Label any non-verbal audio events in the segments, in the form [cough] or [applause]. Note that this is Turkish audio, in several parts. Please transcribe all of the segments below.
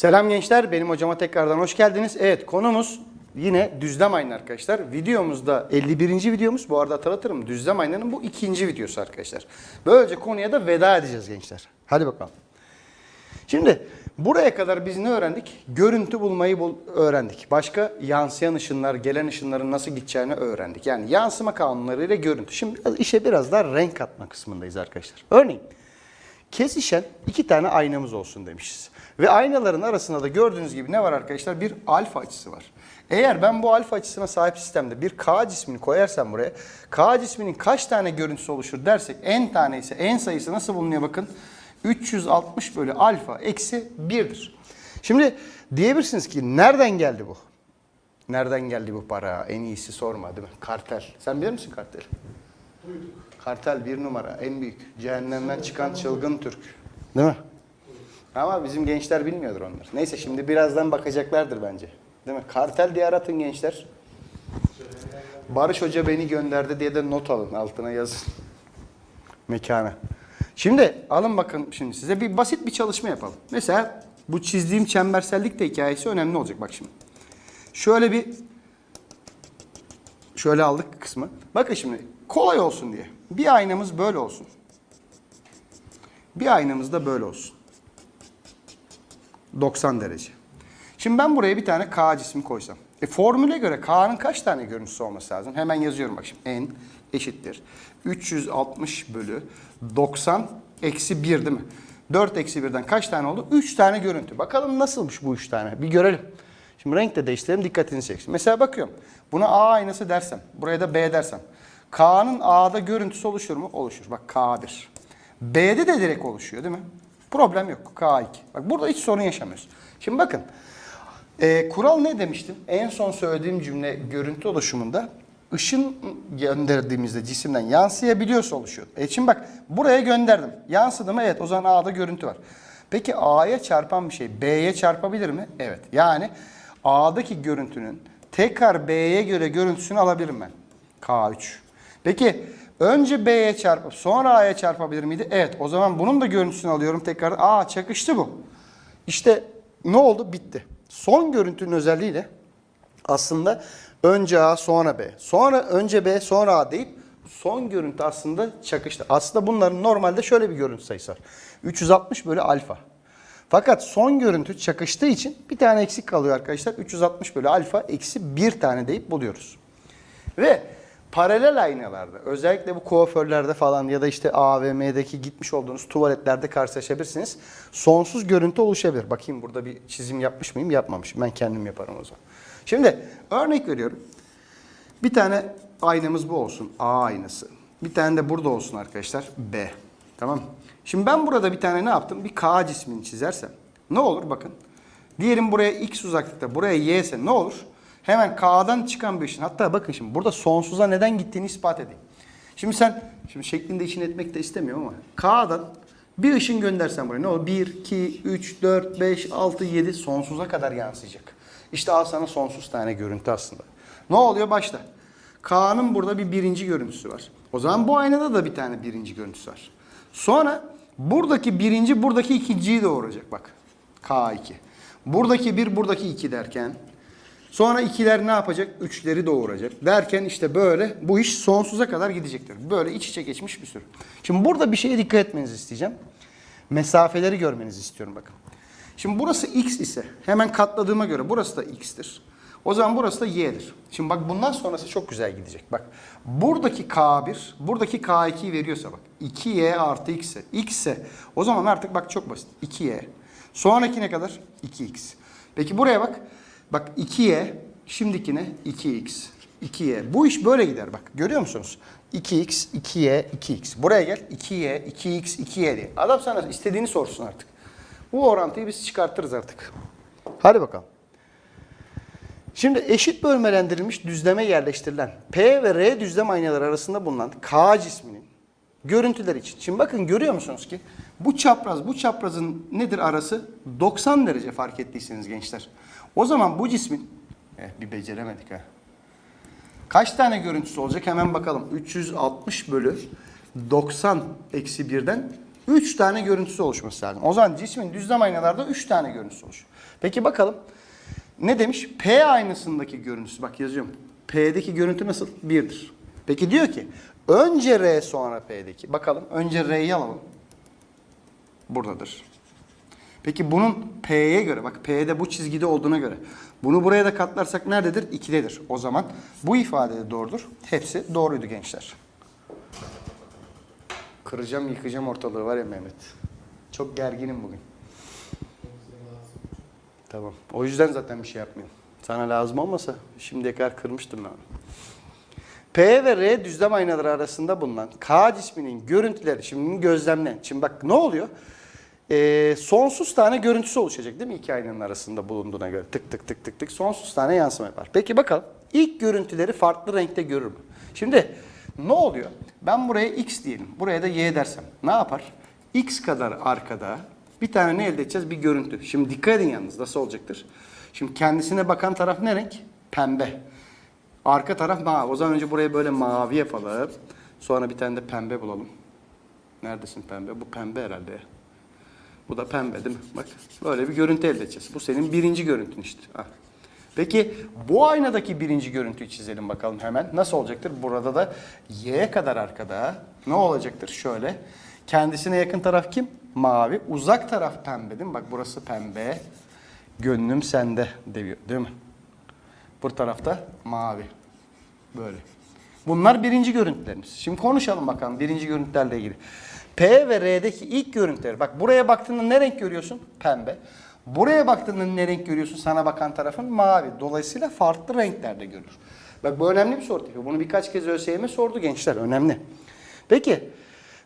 Selam gençler, benim hocama tekrardan hoş geldiniz. Evet, konumuz yine düzlem ayna arkadaşlar. Videomuzda 51. videomuz. Bu arada hatırlatırım, düzlem aynanın bu ikinci videosu arkadaşlar. Böylece konuya da veda edeceğiz gençler. Hadi bakalım. Şimdi buraya kadar biz ne öğrendik? Görüntü bulmayı bul- öğrendik. Başka yansıyan ışınlar, gelen ışınların nasıl gideceğini öğrendik. Yani yansıma kanunlarıyla görüntü. Şimdi biraz- işe biraz daha renk katma kısmındayız arkadaşlar. Örneğin kesişen iki tane aynamız olsun demişiz. Ve aynaların arasında da gördüğünüz gibi ne var arkadaşlar? Bir alfa açısı var. Eğer ben bu alfa açısına sahip sistemde bir K cismini koyarsam buraya, K cisminin kaç tane görüntüsü oluşur dersek en tane ise en sayısı nasıl bulunuyor bakın. 360 bölü alfa eksi 1'dir. Şimdi diyebilirsiniz ki nereden geldi bu? Nereden geldi bu para? En iyisi sorma değil mi? Kartel. Sen bilir misin kartel? Kartel bir numara, en büyük. Cehennemden çıkan çılgın Türk. Değil mi? Ama bizim gençler bilmiyordur onları. Neyse şimdi birazdan bakacaklardır bence. Değil mi? Kartel diye aratın gençler. Barış Hoca beni gönderdi diye de not alın. Altına yazın. Mekana. Şimdi alın bakın şimdi size bir basit bir çalışma yapalım. Mesela bu çizdiğim çembersellik de hikayesi önemli olacak bak şimdi. Şöyle bir Şöyle aldık kısmı. Bakın şimdi kolay olsun diye. Bir aynamız böyle olsun. Bir aynamız da böyle olsun. 90 derece. Şimdi ben buraya bir tane K cismi koysam. E formüle göre K'nın kaç tane görüntüsü olması lazım? Hemen yazıyorum bak şimdi. N eşittir. 360 bölü 90 eksi 1 değil mi? 4 eksi 1'den kaç tane oldu? 3 tane görüntü. Bakalım nasılmış bu 3 tane? Bir görelim. Şimdi renk de değiştirelim dikkatinizi çeksin. Mesela bakıyorum. Buna A aynası dersem, buraya da B dersem. K'nın A'da görüntüsü oluşur mu? Oluşur. Bak K1. B'de de direkt oluşuyor değil mi? Problem yok. K2. Bak burada hiç sorun yaşamıyoruz. Şimdi bakın. Ee, kural ne demiştim? En son söylediğim cümle görüntü oluşumunda ışın gönderdiğimizde cisimden yansıyabiliyorsa oluşuyor. E şimdi bak buraya gönderdim. Yansıdı mı? Evet o zaman A'da görüntü var. Peki A'ya çarpan bir şey B'ye çarpabilir mi? Evet. Yani A'daki görüntünün tekrar B'ye göre görüntüsünü alabilirim ben. K3. Peki önce B'ye çarpıp sonra A'ya çarpabilir miydi? Evet. O zaman bunun da görüntüsünü alıyorum tekrar. Aa çakıştı bu. İşte ne oldu? Bitti. Son görüntünün özelliğiyle aslında önce A sonra B. Sonra önce B sonra A deyip son görüntü aslında çakıştı. Aslında bunların normalde şöyle bir görüntü sayısı var. 360 bölü alfa. Fakat son görüntü çakıştığı için bir tane eksik kalıyor arkadaşlar. 360 bölü alfa eksi bir tane deyip buluyoruz. Ve paralel aynalarda özellikle bu kuaförlerde falan ya da işte AVM'deki gitmiş olduğunuz tuvaletlerde karşılaşabilirsiniz. Sonsuz görüntü oluşabilir. Bakayım burada bir çizim yapmış mıyım? Yapmamışım. Ben kendim yaparım o zaman. Şimdi örnek veriyorum. Bir tane aynamız bu olsun. A aynası. Bir tane de burada olsun arkadaşlar. B. Tamam? Şimdi ben burada bir tane ne yaptım? Bir K cismini çizersem ne olur bakın. Diyelim buraya x uzaklıkta, buraya y ise ne olur? Hemen K'dan çıkan bir ışın. Hatta bakın şimdi burada sonsuza neden gittiğini ispat edeyim. Şimdi sen, şimdi şeklinde için etmek de istemiyorum ama K'dan bir ışın göndersen buraya ne olur? 1, 2, 3, 4, 5, 6, 7 sonsuza kadar yansıyacak. İşte al sana sonsuz tane görüntü aslında. Ne oluyor? Başta. K'nın burada bir birinci görüntüsü var. O zaman bu aynada da bir tane birinci görüntüsü var. Sonra buradaki birinci buradaki ikinciyi doğuracak bak. K2. Buradaki bir buradaki iki derken sonra ikiler ne yapacak? Üçleri doğuracak. Derken işte böyle bu iş sonsuza kadar gidecektir. Böyle iç içe geçmiş bir sürü. Şimdi burada bir şeye dikkat etmenizi isteyeceğim. Mesafeleri görmenizi istiyorum bakın. Şimdi burası x ise hemen katladığıma göre burası da x'tir. O zaman burası da y'dir. Şimdi bak bundan sonrası çok güzel gidecek. Bak buradaki k1, buradaki k2'yi veriyorsa bak 2y artı x ise, x ise o zaman artık bak çok basit. 2y. Sonraki ne kadar? 2x. Peki buraya bak. Bak 2y, şimdikine 2x. 2y. Bu iş böyle gider bak. Görüyor musunuz? 2x, 2y, 2x. Buraya gel. 2y, 2x, 2y diye. Adam sana istediğini sorsun artık. Bu orantıyı biz çıkartırız artık. Hadi bakalım. Şimdi eşit bölmelendirilmiş düzleme yerleştirilen P ve R düzlem aynaları arasında bulunan K cisminin görüntüler için. Şimdi bakın görüyor musunuz ki bu çapraz bu çaprazın nedir arası? 90 derece fark ettiyseniz gençler. O zaman bu cismin eh, bir beceremedik ha. Kaç tane görüntüsü olacak hemen bakalım. 360 bölü 90 eksi 1'den 3 tane görüntüsü oluşması lazım. O zaman cismin düzlem aynalarda 3 tane görüntüsü oluşuyor. Peki bakalım. Ne demiş? P aynasındaki görüntüsü. Bak yazıyorum. P'deki görüntü nasıl? 1'dir. Peki diyor ki önce R sonra P'deki. Bakalım önce R'yi alalım. Buradadır. Peki bunun P'ye göre bak P'de bu çizgide olduğuna göre bunu buraya da katlarsak nerededir? 2'dedir. O zaman bu ifade de doğrudur. Hepsi doğruydu gençler. Kıracağım yıkacağım ortalığı var ya Mehmet. Çok gerginim bugün. Tamam. O yüzden zaten bir şey yapmıyorum. Sana lazım olmasa şimdiye kadar kırmıştım ben. P ve R düzlem aynaları arasında bulunan K cisminin görüntüleri şimdi gözlemle. Şimdi bak ne oluyor? Ee, sonsuz tane görüntüsü oluşacak değil mi iki aynanın arasında bulunduğuna göre? Tık tık tık tık tık sonsuz tane yansıma yapar. Peki bakalım ilk görüntüleri farklı renkte görür mü? Şimdi ne oluyor? Ben buraya x diyelim. Buraya da y dersem ne yapar? x kadar arkada bir tane ne elde edeceğiz? Bir görüntü. Şimdi dikkat edin yalnız nasıl olacaktır? Şimdi kendisine bakan taraf ne renk? Pembe. Arka taraf mavi. O zaman önce buraya böyle mavi yapalım. Sonra bir tane de pembe bulalım. Neredesin pembe? Bu pembe herhalde. Bu da pembe değil mi? Bak böyle bir görüntü elde edeceğiz. Bu senin birinci görüntün işte. Ah. Peki bu aynadaki birinci görüntüyü çizelim bakalım hemen. Nasıl olacaktır? Burada da y kadar arkada ne olacaktır? Şöyle. Kendisine yakın taraf kim? Mavi. Uzak taraf pembe değil mi? Bak burası pembe. Gönlüm sende diyor değil mi? Bu tarafta mavi. Böyle. Bunlar birinci görüntülerimiz. Şimdi konuşalım bakalım birinci görüntülerle ilgili. P ve R'deki ilk görüntüler. Bak buraya baktığında ne renk görüyorsun? Pembe. Buraya baktığında ne renk görüyorsun? Sana bakan tarafın mavi. Dolayısıyla farklı renklerde görür. Bak bu önemli bir soru tipi. Bunu birkaç kez ÖSYM sordu gençler. Önemli. Peki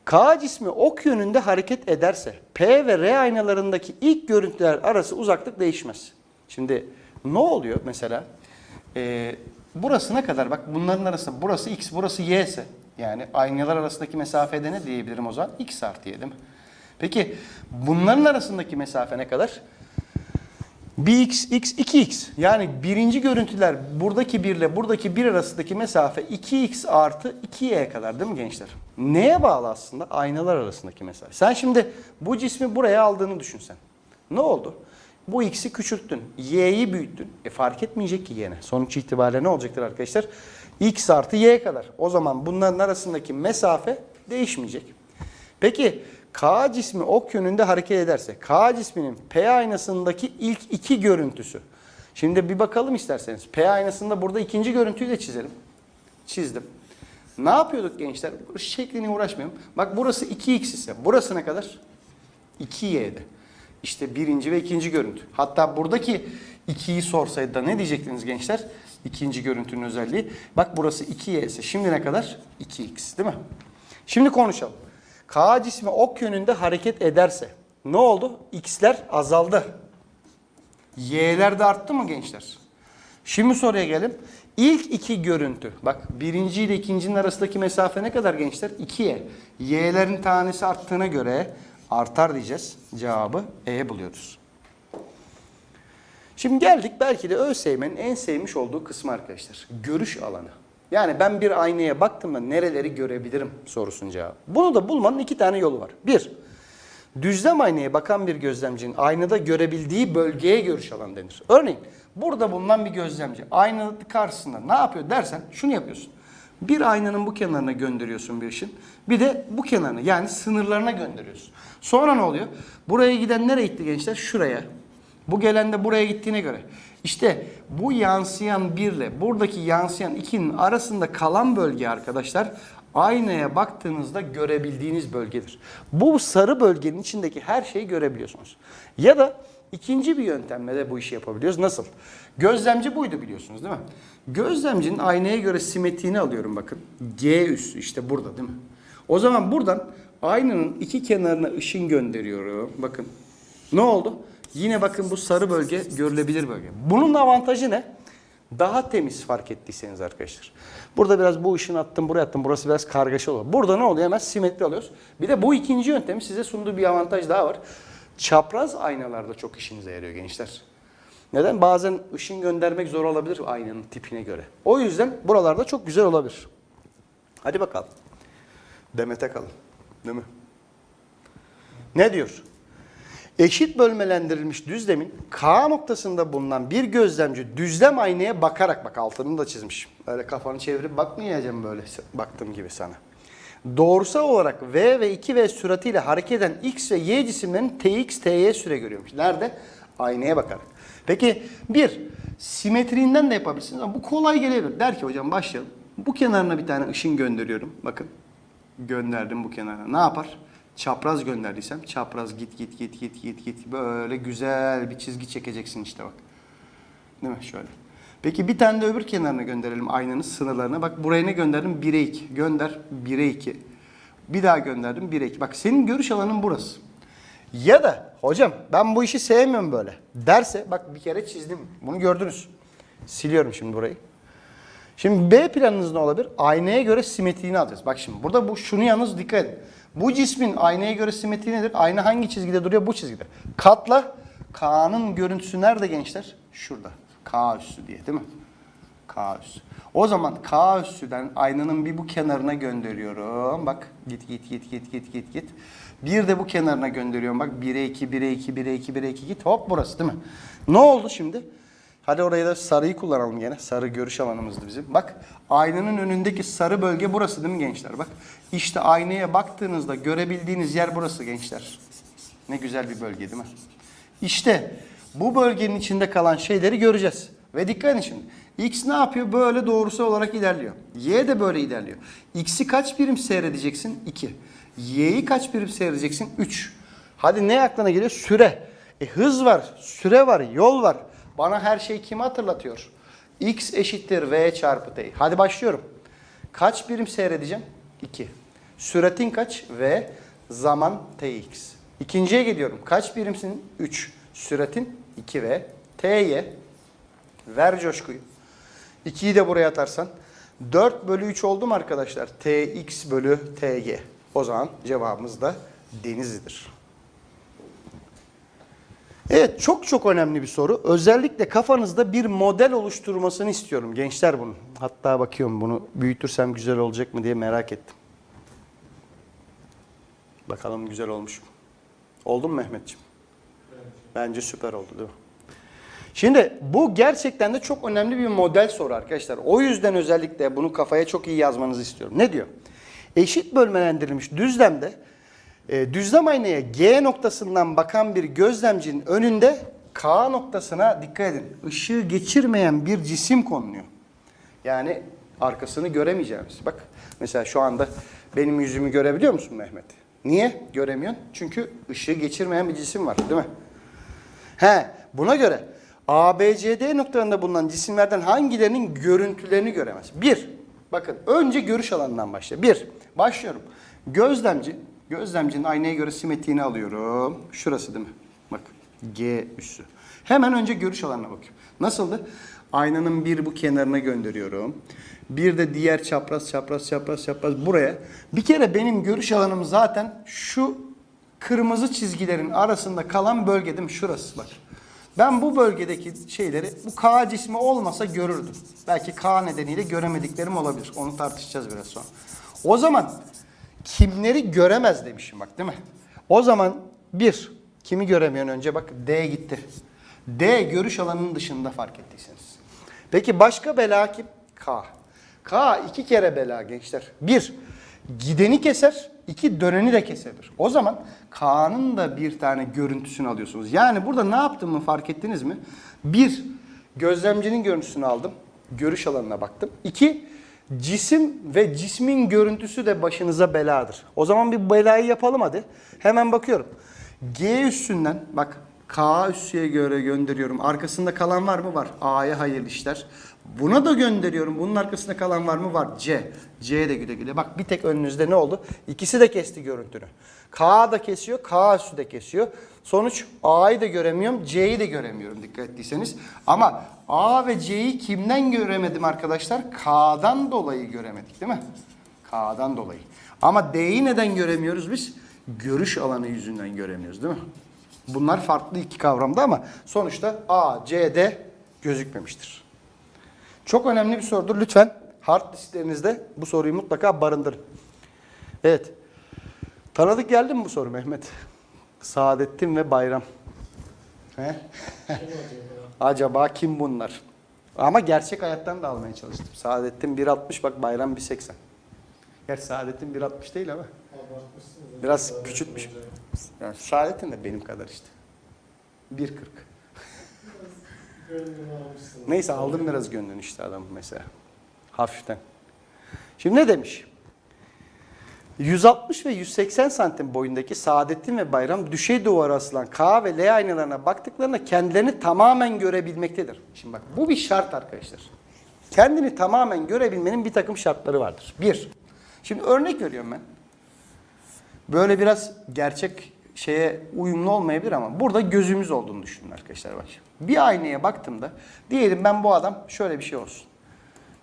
K cismi ok yönünde hareket ederse P ve R aynalarındaki ilk görüntüler arası uzaklık değişmez. Şimdi ne oluyor mesela? Ee, burasına kadar bak bunların arasında burası x burası y ise yani aynalar arasındaki mesafede ne diyebilirim o zaman? x artı y? Peki bunların arasındaki mesafe ne kadar? 1x, x, 2x. Yani birinci görüntüler buradaki 1 ile buradaki 1 arasındaki mesafe 2x artı 2y kadar değil mi gençler? Neye bağlı aslında? Aynalar arasındaki mesafe. Sen şimdi bu cismi buraya aldığını düşünsen. Ne oldu? Bu x'i küçülttün. Y'yi büyüttün. E fark etmeyecek ki yine. Sonuç itibariyle ne olacaktır arkadaşlar? x artı y kadar. O zaman bunların arasındaki mesafe değişmeyecek. Peki K cismi ok yönünde hareket ederse K cisminin P aynasındaki ilk iki görüntüsü. Şimdi bir bakalım isterseniz. P aynasında burada ikinci görüntüyü de çizelim. Çizdim. Ne yapıyorduk gençler? Şeklini uğraşmayalım. Bak burası 2x ise burası ne kadar? 2y'di. İşte birinci ve ikinci görüntü. Hatta buradaki 2'yi sorsaydı da ne diyecektiniz gençler? İkinci görüntünün özelliği. Bak burası 2y ise şimdi ne kadar? 2x değil mi? Şimdi konuşalım. K cismi ok yönünde hareket ederse ne oldu? X'ler azaldı. Y'ler de arttı mı gençler? Şimdi soruya gelelim. İlk iki görüntü. Bak birinci ile ikincinin arasındaki mesafe ne kadar gençler? 2'ye. Y'lerin tanesi arttığına göre artar diyeceğiz. Cevabı E buluyoruz. Şimdi geldik belki de ÖSYM'nin en sevmiş olduğu kısmı arkadaşlar. Görüş alanı. Yani ben bir aynaya baktığımda nereleri görebilirim sorusunun cevabı. Bunu da bulmanın iki tane yolu var. Bir, düzlem aynaya bakan bir gözlemcinin aynada görebildiği bölgeye görüş alanı denir. Örneğin burada bulunan bir gözlemci aynanın karşısında ne yapıyor dersen şunu yapıyorsun. Bir aynanın bu kenarına gönderiyorsun bir ışın. Bir de bu kenarına yani sınırlarına gönderiyorsun. Sonra ne oluyor? Buraya giden nereye gitti gençler? Şuraya. Bu gelen de buraya gittiğine göre. İşte bu yansıyan 1 ile buradaki yansıyan 2'nin arasında kalan bölge arkadaşlar aynaya baktığınızda görebildiğiniz bölgedir. Bu sarı bölgenin içindeki her şeyi görebiliyorsunuz. Ya da ikinci bir yöntemle de bu işi yapabiliyoruz. Nasıl? Gözlemci buydu biliyorsunuz değil mi? Gözlemcinin aynaya göre simetriğini alıyorum bakın. G üssü işte burada değil mi? O zaman buradan aynanın iki kenarına ışın gönderiyorum. Bakın ne oldu? Yine bakın bu sarı bölge görülebilir bölge. Bunun avantajı ne? Daha temiz fark ettiyseniz arkadaşlar. Burada biraz bu ışını attım buraya attım. Burası biraz kargaşa oluyor. Burada ne oluyor? Hemen simetri alıyoruz. Bir de bu ikinci yöntem size sunduğu bir avantaj daha var. Çapraz aynalarda çok işinize yarıyor gençler. Neden? Bazen ışın göndermek zor olabilir aynanın tipine göre. O yüzden buralarda çok güzel olabilir. Hadi bakalım. Demet'e kalın. Değil mi? Ne diyor? Eşit bölmelendirilmiş düzlemin K noktasında bulunan bir gözlemci düzlem aynaya bakarak bak altını da çizmiş. Öyle kafanı çevirip bakmayacağım böyle baktığım gibi sana. Doğrusal olarak V ve 2V süratiyle hareket eden X ve Y cisimlerin TX, TY süre görüyormuş. Nerede? Aynaya bakarak. Peki bir, simetriğinden de yapabilirsiniz ama bu kolay gelebilir. Der ki hocam başlayalım. Bu kenarına bir tane ışın gönderiyorum. Bakın gönderdim bu kenara. Ne yapar? Çapraz gönderdiysem çapraz git git git git git git böyle güzel bir çizgi çekeceksin işte bak. Değil mi? Şöyle. Peki bir tane de öbür kenarına gönderelim aynanın sınırlarına. Bak buraya ne gönderdim? 1'e 2. Gönder 1'e 2. Bir daha gönderdim 1'e 2. Bak senin görüş alanın burası. Ya da hocam ben bu işi sevmiyorum böyle derse bak bir kere çizdim. Bunu gördünüz. Siliyorum şimdi burayı. Şimdi B planınız ne olabilir? Aynaya göre simetriğini alacağız. Bak şimdi burada bu şunu yalnız dikkat edin. Bu cismin aynaya göre simetriği nedir? Ayna hangi çizgide duruyor? Bu çizgide. Katla K'nın görüntüsü nerede gençler? Şurada. K üssü diye değil mi? K üssü. O zaman K üssüden aynanın bir bu kenarına gönderiyorum. Bak git git git git git git git. Bir de bu kenarına gönderiyorum. Bak 1'e 2, 1'e 2, 1'e 2, 1'e 2 git. Hop burası değil mi? Ne oldu şimdi? Hadi oraya da sarıyı kullanalım gene. Sarı görüş alanımızdı bizim. Bak aynanın önündeki sarı bölge burası değil mi gençler? Bak işte aynaya baktığınızda görebildiğiniz yer burası gençler. Ne güzel bir bölge değil mi? İşte bu bölgenin içinde kalan şeyleri göreceğiz. Ve dikkat edin şimdi. X ne yapıyor? Böyle doğrusal olarak ilerliyor. Y de böyle ilerliyor. X'i kaç birim seyredeceksin? 2. Y'yi kaç birim seyredeceksin? 3. Hadi ne aklına geliyor? Süre. E hız var, süre var, yol var. Bana her şey kimi hatırlatıyor? X eşittir V çarpı T. Hadi başlıyorum. Kaç birim seyredeceğim? 2. Süratin kaç? V. Zaman Tx. İkinciye geliyorum. Kaç birimsin? 3. Süratin 2V. T'ye. Ver coşkuyu. 2'yi de buraya atarsan. 4 bölü 3 oldu mu arkadaşlar? Tx bölü Ty. O zaman cevabımız da Denizli'dir. Evet çok çok önemli bir soru. Özellikle kafanızda bir model oluşturmasını istiyorum gençler bunun. Hatta bakıyorum bunu büyütürsem güzel olacak mı diye merak ettim. Bakalım güzel olmuş mu? Oldu mu Mehmetciğim? Bence süper oldu değil mi? Şimdi bu gerçekten de çok önemli bir model soru arkadaşlar. O yüzden özellikle bunu kafaya çok iyi yazmanızı istiyorum. Ne diyor? Eşit bölmelendirilmiş düzlemde e, düzlem aynaya G noktasından bakan bir gözlemcinin önünde K noktasına dikkat edin. ışığı geçirmeyen bir cisim konuluyor. Yani arkasını göremeyeceğimiz. Bak mesela şu anda benim yüzümü görebiliyor musun Mehmet? Niye göremiyorsun? Çünkü ışığı geçirmeyen bir cisim var değil mi? He, buna göre ABCD noktalarında bulunan cisimlerden hangilerinin görüntülerini göremez? Bir, bakın önce görüş alanından başla. Bir, başlıyorum. Gözlemci, gözlemcinin aynaya göre simetriğini alıyorum. Şurası değil mi? Bak, G üssü. Hemen önce görüş alanına bakıyorum. Nasıldı? Aynanın bir bu kenarına gönderiyorum. Bir de diğer çapraz çapraz çapraz çapraz buraya. Bir kere benim görüş alanım zaten şu kırmızı çizgilerin arasında kalan bölge değil mi? Şurası bak. Ben bu bölgedeki şeyleri bu K cismi olmasa görürdüm. Belki K nedeniyle göremediklerim olabilir. Onu tartışacağız biraz sonra. O zaman kimleri göremez demişim bak değil mi? O zaman bir, kimi göremiyorsun önce bak D gitti. D görüş alanının dışında fark ettiyseniz. Peki başka bela kim? K. K iki kere bela gençler. Bir, gideni keser. iki döneni de kesebilir. O zaman K'nın da bir tane görüntüsünü alıyorsunuz. Yani burada ne yaptığımı fark ettiniz mi? Bir, gözlemcinin görüntüsünü aldım. Görüş alanına baktım. İki, cisim ve cismin görüntüsü de başınıza beladır. O zaman bir belayı yapalım hadi. Hemen bakıyorum. G üssünden bak K üssüye göre gönderiyorum. Arkasında kalan var mı? Var. A'ya hayırlı işler. Buna da gönderiyorum. Bunun arkasında kalan var mı? Var. C. C de güle güle. Bak bir tek önünüzde ne oldu? İkisi de kesti görüntünü. K da kesiyor, K üssü de kesiyor. Sonuç A'yı da göremiyorum, C'yi de göremiyorum dikkat ettiyseniz. Ama A ve C'yi kimden göremedim arkadaşlar? K'dan dolayı göremedik değil mi? K'dan dolayı. Ama D'yi neden göremiyoruz biz? Görüş alanı yüzünden göremiyoruz değil mi? Bunlar farklı iki kavramda ama sonuçta A, C, D gözükmemiştir. Çok önemli bir sorudur. Lütfen hard disklerinizde bu soruyu mutlaka barındırın. Evet. Tanıdık geldi mi bu soru Mehmet? Saadettin ve Bayram. He? [laughs] Acaba kim bunlar? Ama gerçek hayattan da almaya çalıştım. Saadettin 1.60 bak Bayram 1.80. Gerçi Saadettin 1.60 değil ama. Biraz küçültmüş. Yani Saadettin de benim kadar işte. 1.40. Neyse aldım biraz gönlünü işte adamın mesela. Hafiften. Şimdi ne demiş? 160 ve 180 santim boyundaki Saadettin ve Bayram düşey duvara asılan K ve L aynalarına baktıklarında kendilerini tamamen görebilmektedir. Şimdi bak bu bir şart arkadaşlar. Kendini tamamen görebilmenin bir takım şartları vardır. Bir, şimdi örnek veriyorum ben. Böyle biraz gerçek şeye uyumlu olmayabilir ama burada gözümüz olduğunu düşünün arkadaşlar bak. Bir aynaya baktığımda diyelim ben bu adam şöyle bir şey olsun.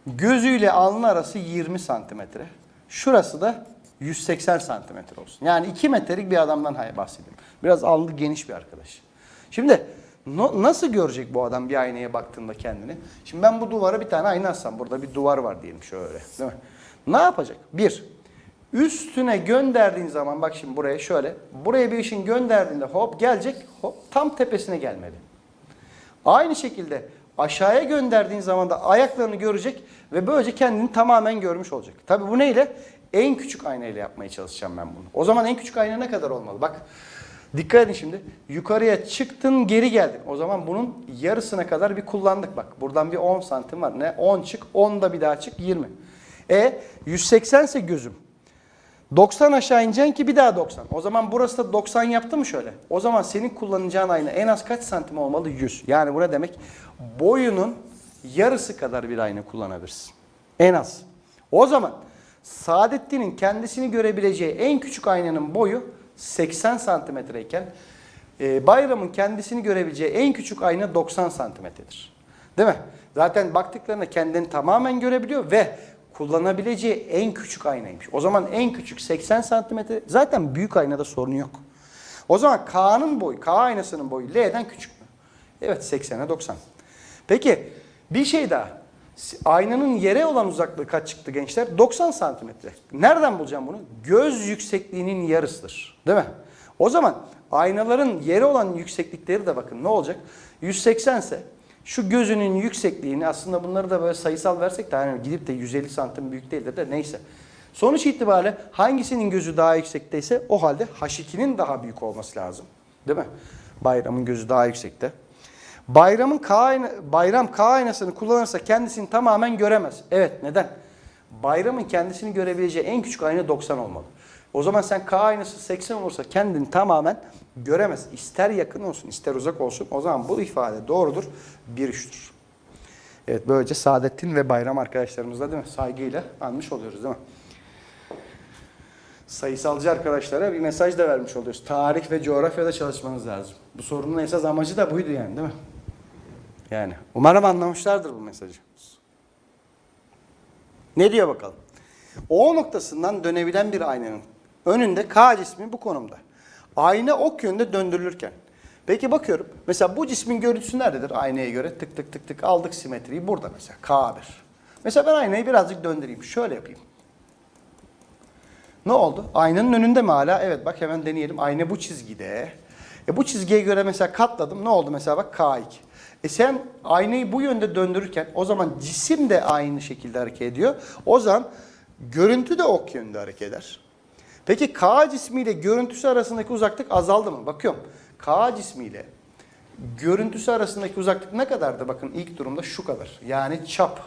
Gözüyle alnı arası 20 santimetre. Şurası da 180 santimetre olsun. Yani 2 metrelik bir adamdan bahsediyorum. Biraz alnı geniş bir arkadaş. Şimdi no- nasıl görecek bu adam bir aynaya baktığında kendini? Şimdi ben bu duvara bir tane ayna assam. Burada bir duvar var diyelim şöyle. Değil mi? Ne yapacak? Bir, üstüne gönderdiğin zaman bak şimdi buraya şöyle. Buraya bir ışın gönderdiğinde hop gelecek. Hop tam tepesine gelmeli. Aynı şekilde aşağıya gönderdiğin zaman da ayaklarını görecek ve böylece kendini tamamen görmüş olacak. Tabii bu neyle? En küçük aynayla yapmaya çalışacağım ben bunu. O zaman en küçük ayna ne kadar olmalı? Bak dikkat edin şimdi. Yukarıya çıktın geri geldin. O zaman bunun yarısına kadar bir kullandık bak. Buradan bir 10 santim var. Ne? 10 çık 10 da bir daha çık 20. E 180 ise gözüm. 90 aşağı ineceksin ki bir daha 90. O zaman burası da 90 yaptı mı şöyle? O zaman senin kullanacağın ayna en az kaç santim olmalı? 100. Yani bu demek? Boyunun yarısı kadar bir ayna kullanabilirsin. En az. O zaman Saadettin'in kendisini görebileceği en küçük aynanın boyu 80 santimetreyken e, Bayram'ın kendisini görebileceği en küçük ayna 90 santimetredir. Değil mi? Zaten baktıklarında kendini tamamen görebiliyor ve kullanabileceği en küçük aynaymış. O zaman en küçük 80 santimetre. Zaten büyük aynada sorun yok. O zaman K'nın boyu, K aynasının boyu L'den küçük mü? Evet 80'e 90. Peki bir şey daha. Aynanın yere olan uzaklığı kaç çıktı gençler? 90 santimetre. Nereden bulacağım bunu? Göz yüksekliğinin yarısıdır. Değil mi? O zaman aynaların yere olan yükseklikleri de bakın ne olacak? 180 ise şu gözünün yüksekliğini aslında bunları da böyle sayısal versek de hani gidip de 150 santim büyük değildir de neyse. Sonuç itibariyle hangisinin gözü daha yüksekteyse o halde H2'nin daha büyük olması lazım. Değil mi? Bayramın gözü daha yüksekte. Bayramın K ayna, bayram K aynasını kullanırsa kendisini tamamen göremez. Evet neden? Bayramın kendisini görebileceği en küçük ayna 90 olmalı. O zaman sen K aynası 80 olursa kendini tamamen göremez. İster yakın olsun ister uzak olsun. O zaman bu ifade doğrudur. Bir üçtür. Evet böylece Saadettin ve Bayram arkadaşlarımızla değil mi? Saygıyla anmış oluyoruz değil mi? Sayısalcı arkadaşlara bir mesaj da vermiş oluyoruz. Tarih ve coğrafyada çalışmanız lazım. Bu sorunun esas amacı da buydu yani değil mi? Yani umarım anlamışlardır bu mesajı. Ne diyor bakalım? O noktasından dönebilen bir aynanın önünde K cismi bu konumda. Ayna ok yönde döndürülürken. Peki bakıyorum. Mesela bu cismin görüntüsü nerededir? Aynaya göre tık tık tık tık aldık simetriyi burada mesela K1. Mesela ben aynayı birazcık döndüreyim. Şöyle yapayım. Ne oldu? Aynanın önünde mi hala? Evet bak hemen deneyelim. Ayna bu çizgide. E bu çizgiye göre mesela katladım. Ne oldu mesela bak K2. E sen aynayı bu yönde döndürürken o zaman cisim de aynı şekilde hareket ediyor. O zaman görüntü de ok yönde hareket eder. Peki K cismiyle görüntüsü arasındaki uzaklık azaldı mı? Bakıyorum. K cismiyle görüntüsü arasındaki uzaklık ne kadardı? Bakın ilk durumda şu kadar. Yani çap.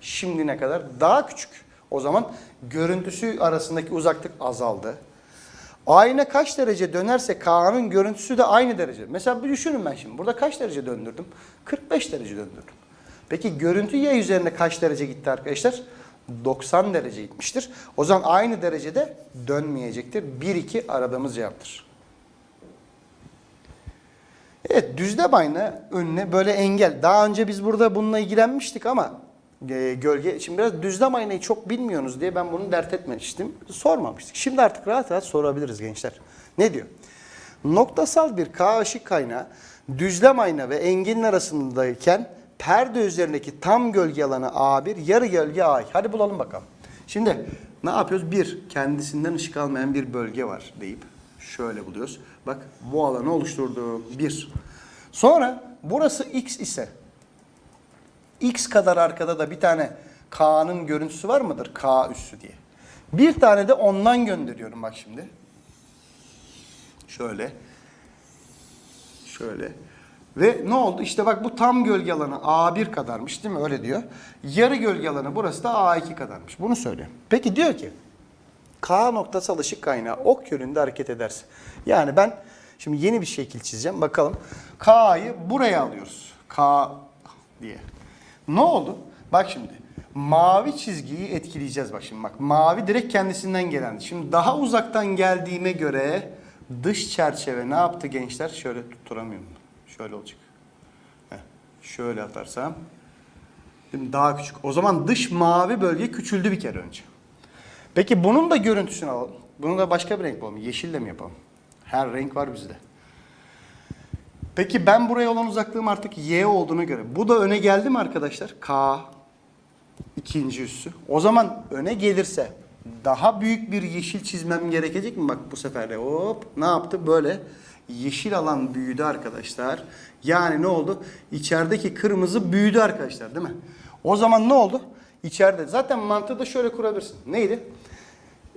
Şimdi ne kadar? Daha küçük. O zaman görüntüsü arasındaki uzaklık azaldı. Ayna kaç derece dönerse K'nın görüntüsü de aynı derece. Mesela bir düşünün ben şimdi. Burada kaç derece döndürdüm? 45 derece döndürdüm. Peki görüntü y üzerinde kaç derece gitti arkadaşlar? 90 derece gitmiştir. O zaman aynı derecede dönmeyecektir. 1-2 aradığımız cevaptır. Evet düzlem ayna önüne böyle engel. Daha önce biz burada bununla ilgilenmiştik ama e, gölge. Şimdi biraz düzlem aynayı çok bilmiyorsunuz diye ben bunu dert etmemiştim. Sormamıştık. Şimdi artık rahat rahat sorabiliriz gençler. Ne diyor? Noktasal bir K ışık kaynağı düzlem ayna ve engelin arasındayken perde üzerindeki tam gölge alanı A1, yarı gölge A2. Hadi bulalım bakalım. Şimdi ne yapıyoruz? Bir, kendisinden ışık almayan bir bölge var deyip Şöyle buluyoruz. Bak bu alanı oluşturdu. Bir. Sonra burası x ise x kadar arkada da bir tane k'nın görüntüsü var mıdır? k üssü diye. Bir tane de ondan gönderiyorum bak şimdi. Şöyle. Şöyle. Ve ne oldu? İşte bak bu tam gölge alanı A1 kadarmış değil mi? Öyle diyor. Yarı gölge alanı burası da A2 kadarmış. Bunu söylüyor. Peki diyor ki K noktasal ışık kaynağı ok yönünde hareket ederse. Yani ben şimdi yeni bir şekil çizeceğim. Bakalım. K'yı buraya alıyoruz. K diye. Ne oldu? Bak şimdi. Mavi çizgiyi etkileyeceğiz bak şimdi bak. Mavi direkt kendisinden gelen. Şimdi daha uzaktan geldiğime göre dış çerçeve ne yaptı gençler? Şöyle tutturamıyorum. Şöyle olacak. Heh, şöyle atarsam. Şimdi daha küçük. O zaman dış mavi bölge küçüldü bir kere önce. Peki bunun da görüntüsünü alalım. Bunu da başka bir renk bulalım. Yeşille mi yapalım? Her renk var bizde. Peki ben buraya olan uzaklığım artık y olduğuna göre. Bu da öne geldi mi arkadaşlar? K ikinci üssü. O zaman öne gelirse daha büyük bir yeşil çizmem gerekecek mi? Bak bu sefer de hop ne yaptı? Böyle yeşil alan büyüdü arkadaşlar. Yani ne oldu? İçerideki kırmızı büyüdü arkadaşlar değil mi? O zaman ne oldu? İçeride zaten mantığı da şöyle kurabilirsin. Neydi?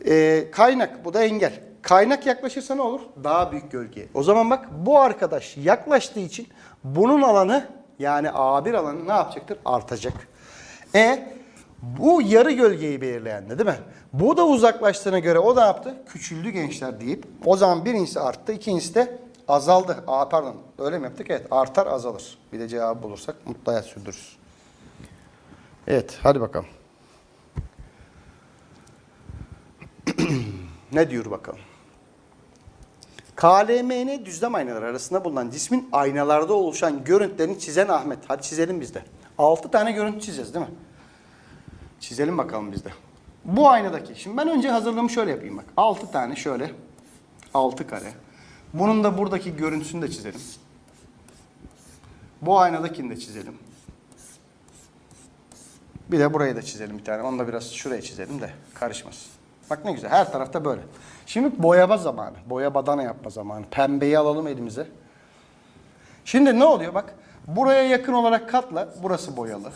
Ee, kaynak bu da engel. Kaynak yaklaşırsa ne olur? Daha büyük gölge. O zaman bak bu arkadaş yaklaştığı için bunun alanı yani A1 alanı ne yapacaktır? Artacak. E bu yarı gölgeyi belirleyen de değil mi? Bu da uzaklaştığına göre o da yaptı? Küçüldü gençler deyip o zaman birincisi arttı, ikincisi de azaldı. Aa, pardon öyle mi yaptık? Evet artar azalır. Bir de cevabı bulursak mutlu hayat sürdürürüz. Evet hadi bakalım. [clears throat] ne diyor bakalım? KLMN düzlem aynaları arasında bulunan cismin aynalarda oluşan görüntülerini çizen Ahmet. Hadi çizelim biz de. 6 tane görüntü çizeceğiz değil mi? Çizelim bakalım biz de. Bu aynadaki. Şimdi ben önce hazırlığımı şöyle yapayım bak. 6 tane şöyle. 6 kare. Bunun da buradaki görüntüsünü de çizelim. Bu aynadakini de çizelim. Bir de burayı da çizelim bir tane. Onu da biraz şuraya çizelim de karışmasın. Bak ne güzel. Her tarafta böyle. Şimdi boyama zamanı. Boya badana yapma zamanı. Pembeyi alalım elimize. Şimdi ne oluyor bak. Buraya yakın olarak katla. Burası boyalı.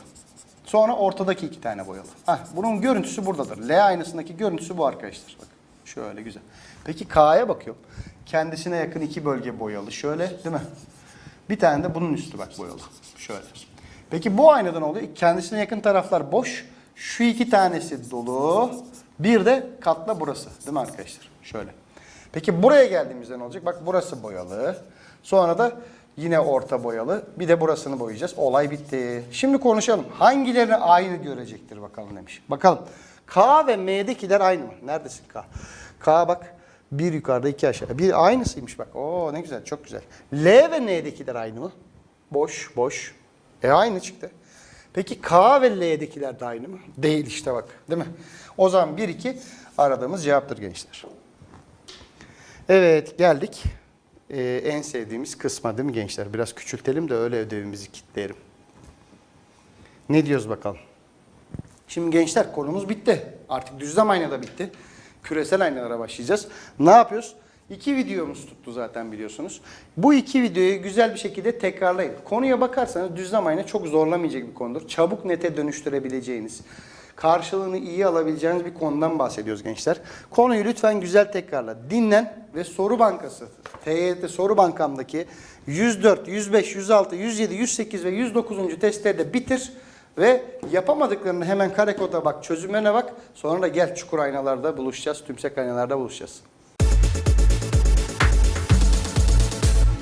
Sonra ortadaki iki tane boyalı. Hah, bunun görüntüsü buradadır. L aynasındaki görüntüsü bu arkadaşlar. Bak şöyle güzel. Peki K'ya bakıyorum. Kendisine yakın iki bölge boyalı. Şöyle değil mi? Bir tane de bunun üstü bak boyalı. Şöyle. Peki bu aynada ne oluyor? Kendisine yakın taraflar boş. Şu iki tanesi dolu. Bir de katla burası. Değil mi arkadaşlar? Şöyle. Peki buraya geldiğimizde ne olacak? Bak burası boyalı. Sonra da yine orta boyalı. Bir de burasını boyayacağız. Olay bitti. Şimdi konuşalım. Hangilerini aynı görecektir bakalım demiş. Bakalım. K ve M'dekiler aynı mı? Neredesin K? K bak. Bir yukarıda iki aşağı. Bir aynısıymış bak. Oo ne güzel çok güzel. L ve N'dekiler aynı mı? Boş boş. E aynı çıktı. Peki K ve L'dekiler de aynı mı? Değil işte bak. Değil mi? O zaman 1 2 aradığımız cevaptır gençler. Evet geldik. Ee, en sevdiğimiz kısma değil mi gençler? Biraz küçültelim de öyle ödevimizi kitleyelim. Ne diyoruz bakalım? Şimdi gençler konumuz bitti. Artık düzlem ayna da bitti. Küresel aynalara başlayacağız. Ne yapıyoruz? İki videomuz tuttu zaten biliyorsunuz. Bu iki videoyu güzel bir şekilde tekrarlayın. Konuya bakarsanız düzlem ayna çok zorlamayacak bir konudur. Çabuk nete dönüştürebileceğiniz, karşılığını iyi alabileceğiniz bir konudan bahsediyoruz gençler. Konuyu lütfen güzel tekrarla. Dinlen ve soru bankası, TYT soru bankamdaki 104, 105, 106, 107, 108 ve 109. testleri de bitir. Ve yapamadıklarını hemen kare koda bak, çözümlerine bak. Sonra da gel çukur aynalarda buluşacağız, tümsek aynalarda buluşacağız.